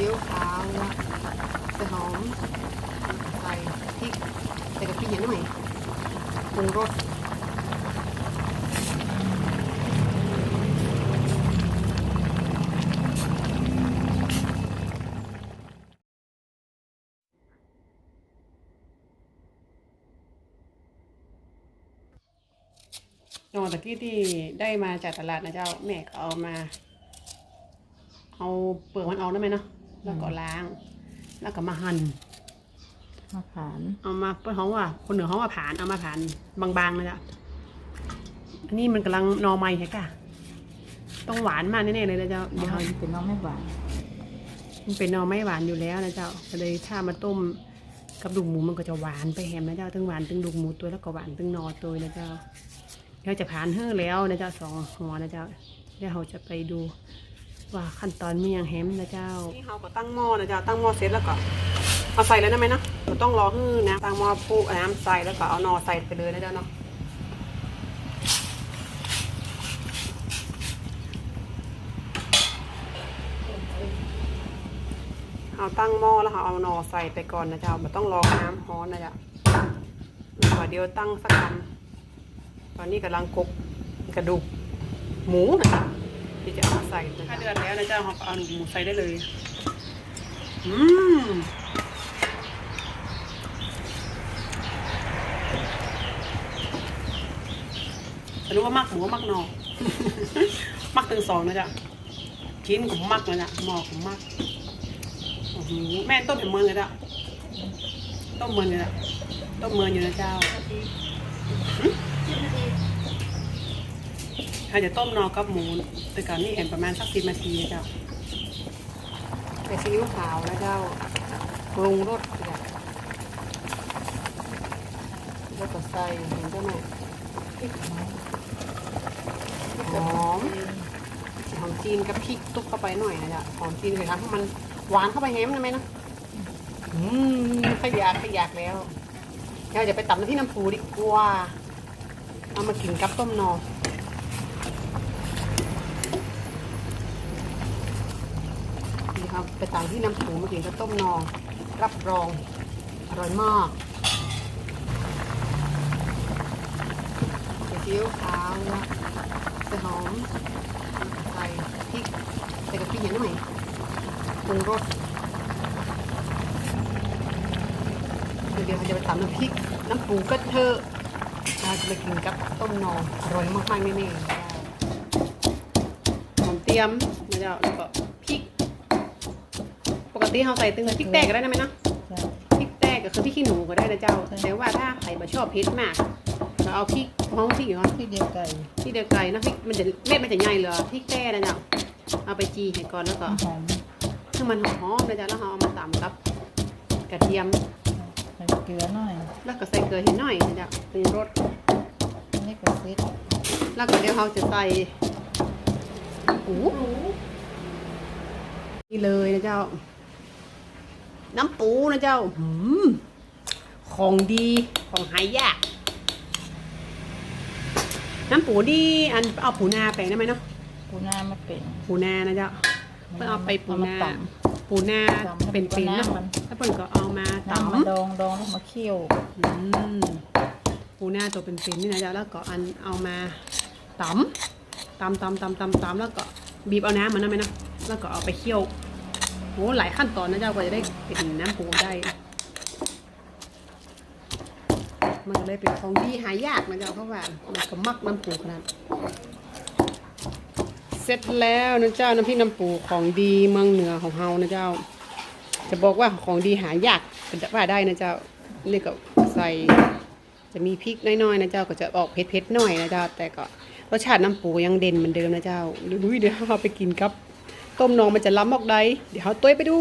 ซีอิ๊วขาวใส่หอมใส่พริกใส่กะปินิดหน่อยปรุงรสนอตะกี้ที่ได้มาจากตลาดนะเจ้า แม่ก็เอามา เอาเปลือกมันออกได้ไหมเนาะ แล้วก็ล้าง แล้วก็มาหั่นมะขามเอามาเปิ้นเขาว่า คนเหนือเขาว่าผ่านเอามาผ่านบางๆเลยจ้ะอันนี้มันกำลังนอใหม่ใช่กะต้องหวานมากแน่ๆเลยนะเจ้าเดี๋เดี๋ยยววเป็นน้องไม่หวานมันเป็นนอไม่หวานอยู่แล้วนะเจ้าก็เลยถ้ามาต้มกับดุกหมูมันก็จะหวานไปแฮมนะเจ้าทั้งหวานทั้งดุกหมูตัวแล้วก็หวานทั้งนอตัวนะเจ้าเดี๋ยวจะผ่านเฮ้อแล้วนะเจ้าสองหัวนะเจ้าเดี๋ยวเราจะไปดู ว่าขั้นตอนมีอย่างแฮมนะเจ้า นี่เราก็ตั้งหม้อนะเจ้าตั้งหม้อเสร็จแล้วก็เอาใส่แล้วนะไหมเนาะเราต้องรอฮื้อนะตั้งหม้อปูน้ำใส่แล้วก็เอานอใส่ไปเลยนะเจ้าเนาะเอาตั้งหม้อแล้วเราเอานอใส่ไปก่อนนะเจ้าไม่ต้องรอน้ำร้อนนะจ้าแล้วก็เดียวตั้งสักคำตอนนี้กำลังกบกระดูกหมูนะจ๊ะ ที่จะเอามาใส่ถ้าเดือดแล้วนะเจ้าเราก็เอาหมูใส่ได้เลย อืมแต่รู้ว่ามักหมูว่ามักหนอมักตึงสองนะจ๊ะชิ้นของมักเลยนะหมอของมักโอ้โหแม่ต้มเป็นเมืองเลยจ้ะต้มเมืองเลยจ้ะต้มเมืองอยู่นะเจ้า ถ้าจะต้มนอกับหมูแต่ก่อนนี่เห็นประมาณสักสิบนาทีเจ้าใส่ซีอิ๊วขาวนะเจ้าปรุงรสจ้ะแล้วก็ใส่เห็นเจ้าไหมพริกหอมหอมจีนกับพริกตุ๊กเข้าไปหน่อยนะจ๊ะหอมจีนเลยทำให้มันหวานเข้าไปแฮมนะไหมนะอืมขยากขยากแล้วเราจะไปตับที่น้ำปูดีกว่าเอามากินกับต้มนอ ครับไปต่างที่น้ำปูมากินกับต้มนอง รับรอง อร่อยมากใส่ซีอิ๊วขาวใส่หอมใส่พริกใส่กะปิหน่อยปรุงรสเดี๋ยวเราจะไปตำน้ำพริก น้ำปูกระเทอะเราจะไปกินกับต้มนองอร่อยมากๆแน่ๆหอมเตรียมนะเจ้าแล้วก็ ปกติเราใส่ตึงพริกแตกก็ได้นะไหมเนาะใช่พริกแตกก็คือพริกขี้หนูก็ได้นะเจ้าใช่แต่ว่าถ้าใครมาชอบเผ็ดมากเราเอาพริกห้องพริกเหรอที่เดียวไก่พริกเดียวไก่นะพริกมันจะเม็ดมันจะใหญ่เลยพริกแต้นะเจ้าเอาไปจีให้ก่อนแล้วก็หอมให้มันหอมนะเจ้าแล้วเราเอามาตำกับกระเทียมใส่เกลือหน่อย แล้วก็ใส่เกลือให้หน่อยนะเจ้าปรุงรสอันนี่ก็เซ็ตแล้วก็เดี๋ยวเราจะใส่หูนี่เลยนะเจ้า น้ำปูนะเจ้าหืมของดีของหายากน้ำปูดีอันเอาปูนาแปลงได้ไหมเนาะปูนามาเป็นปูนานะเจ้าเพื่อเอาไปปูนาเอมตปูนาตำเป็นเป็นๆน้ำเนาะมันแล้วเปิ่นก็เอามาำน้ำตำมันดองดองแล้วมาเคี่ยวอืมปูนาตัวเป็นๆนี่นะเจ้าแล้วก็อันเอามาตำตำตำตำตำตำแล้วก็บีบเอาน้ำมันนะไหมนะแล้วก็เอาไปเคี่ยวโหหลายขั้นตอนนะเจ้ากว่าจะได้เป็นน้ำปูได้ มันก็เลยเป็นของดีหายากนะเจ้าเพราะว่ามันก็มักน้ำปูขนาดเสร็จแล้วนะเจ้าน้ำพริกน้ำปูของดีเมืองเหนือของเฮานะเจ้า จะบอกว่าของดีหายากเป็นว่าได้นะเจ้านี่ก็ใส่จะมีพริกน้อยๆนะเจ้าก็จะออกเผ็ดๆหน่อยนะเจ้าแต่ก็รสชาติน้ำปูยังเด่นเหมือนเดิมนะเจ้าดูเดี๋ยวเราไปกินกับ ต้มนองมันจะล้ำออกใดเดี๋ยวเราต้วยไปดู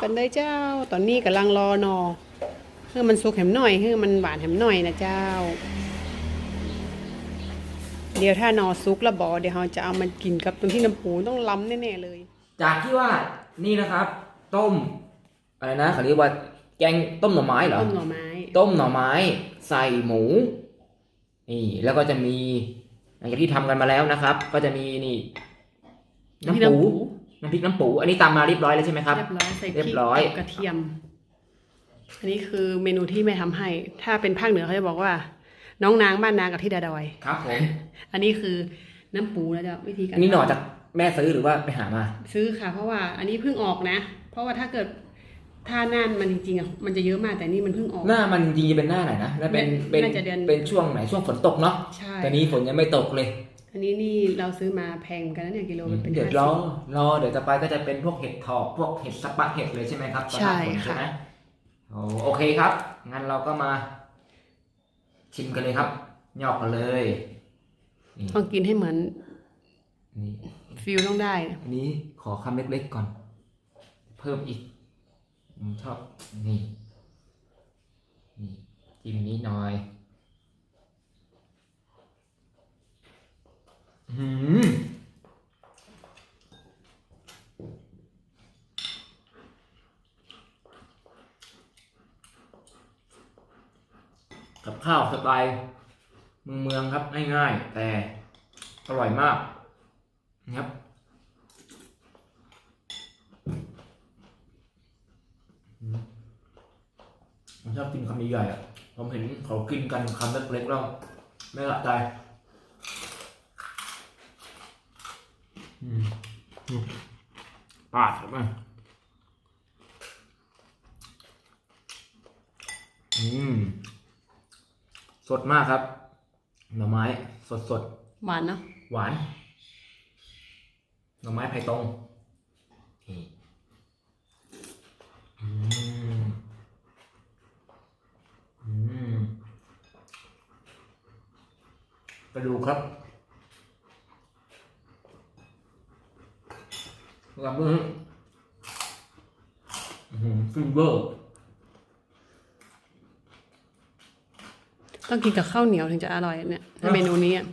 กันเลยเจ้า ตอนนี้กำลังรอนอเพื่อมันสุกแหมหน่อยเพื่อมันหวานแหมหน่อยนะเจ้า เดี๋ยวถ้านอซุกแล้วบอเดี๋ยวเราจะเอามันกินกับต้มที่น้ำปูต้องล้ำแน่ๆเลย จากที่ว่านี่นะครับ ต้มอะไรนะเขาเรียกว่าแกงต้มหน่อไม้เหรอต้มหน่อไม้ ต้มหน่อไม้ ใส่หมูนี่แล้วก็จะมีหลังจากที่ทำกันมาแล้วนะครับ ก็จะมีนี่น้ำปู น้ำพริกน้ำปู อันนี้ตามมาเรียบร้อยแล้วใช่ไหมครับ เรียบร้อยใส่พเรีริยกบร้อย กับกระเทียม อันนี้คือเมนูที่แม่ทำให้ ถ้าเป็นภาคเหนือเขาจะบอกว่า น้องนางบ้านนางกับที่ดาดอย ครับผมอันนี้คือน้ำปูนะจ๊ะวิธีการอันนี้หน่อจากแม่ซื้อหรือว่าไปหามา ซื้อค่ะ เพราะว่าอันนี้เพิ่งออกนะ เพราะว่าถ้าเกิดถ้าน่านมันจริงๆอะมันจะเยอะมากแต่นี่มันเพิ่งออก หน้ามันจริงๆจะเป็นหน้าไหนนะแล้วเป็นเป็นน่าจะเดือน เป็นช่วงไหนช่วงฝนตกเนาะใช่ แต่นี้ฝนยังไม่ตกเลย อันนี้นี่เราซื้อมาแพงเหมือนกันนะเนี่ยกิโลมันเป็นเดี๋ยว50รอรอเดี๋ยวต่อไปก็จะเป็นพวกเห็ดถอบพวกเห็ดสปะเห็ดเลยใช่ไหมครับตอนหน้าฝนใช่ค่ะ ใช่ไหมโอ้โอเคครับ งั้นเราก็มา ชิมกันเลยครับหยอกกันเลยนี่ต้องกินให้เหมือนนี่ฟิลต้องได้อันนี้ขอคำเล็กๆก่อน เพิ่มอีกผมชอบนี่นี่จิ้มนี้หน่อย อืมกับข้าวสไตล์เมืองเมืองครับง่ายๆ แต่อร่อยมากนะครับผมชอบกินคำใหญ่ๆอะผมเห็นเขากินกันคำเล็กๆแล้วไม่ละใจอืมอืม ปาดเข้าไปอืม สดมากครับ หน่อไม้สดสดหวานเนาะๆหวาน หน่อไม้ไผ่ตรงนี่อืม อืมกระดูกครับ กับมือฟิเบอร์ต้องกินกับข้าวเหนียวถึงจะอร่อยเนี่ยถ้าเมนูนี้อะ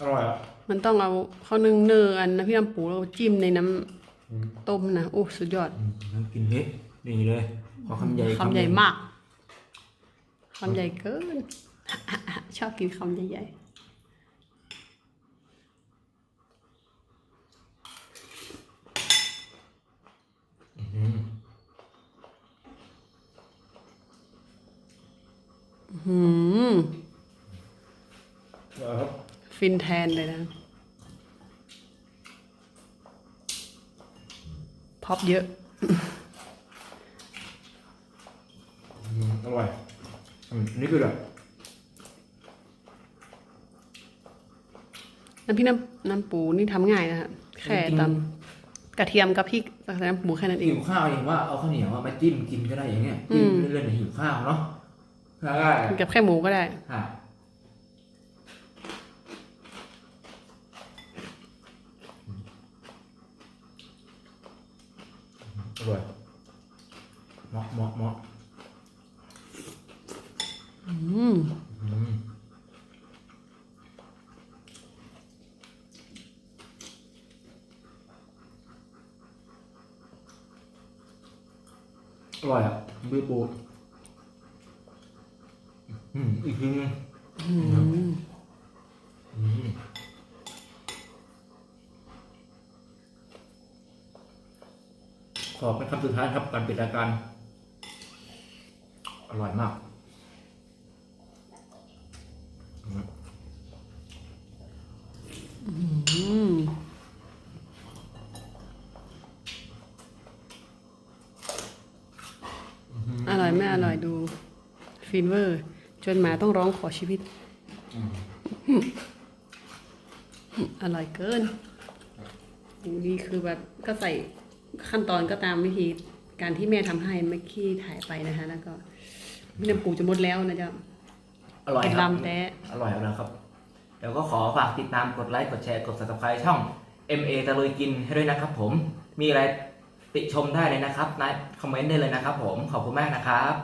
อร่อยอะมันต้องเอาข้าวนึ่งเนออันนะพี่น้ำปูแล้วจิ้มในน้ำต้มนะโอ้สุดยอดกินเฮ้นี่เลยขอคำใหญ่คำใหญ่นึ่งมากคำใหญ่เกินชอบกินคำใหญ่อื หืมอร่อยครับฟินแทนเลยนะพอบเยอะอืมอร่อยอืมอันนี่คืออะไรน้ำพริกน้ำน้ำปูนี่ทำง่ายนะฮะแค่ตำกระเทียมกับพริกใส่น้ำปูแค่นั้นเอง หิวข้าวอย่างว่าเอาข้าวเหนียวอะมาจิ้มกินก็ได้อย่างเงี้ยอืจิ้มมเล่นๆหิวข้าวเนาะ ใช่กินกับแค่หมูก็ได้ค่ะอร่อยเหมาะเหมาะเหมาะอืมอืมอร่อยอะบีปู อืมอีกทีนึงอืมขอเป็นคำสุดท้ายครับการปิดรายการ อร่อยมากอืมอืมอร่อยไม่อร่อยดู ฟินเวอร์ จนหมาต้องร้องขอชีวิต อร่อยเกินดูดีคือแบบก็ใส่ขั้นตอนก็ตามวิธีการที่แม่ทำให้เมื่อกี้ถ่ายไปนะคะ แล้วก็พี่น้ำปูจะหมดแล้วนะจ๊ะอร่อยเป็นครับลำแท้อร่อยแล้วนะครับ เดี๋ยวก็ขอฝากติดตามกดไลค์กดแชร์กด subscribe ช่อง MA ตะลุยกินให้ด้วยนะครับผมมีอะไรติชมได้เลยนะครับนะคอมเมนต์ได้เลยนะครับผมขอบคุณมากนะครับ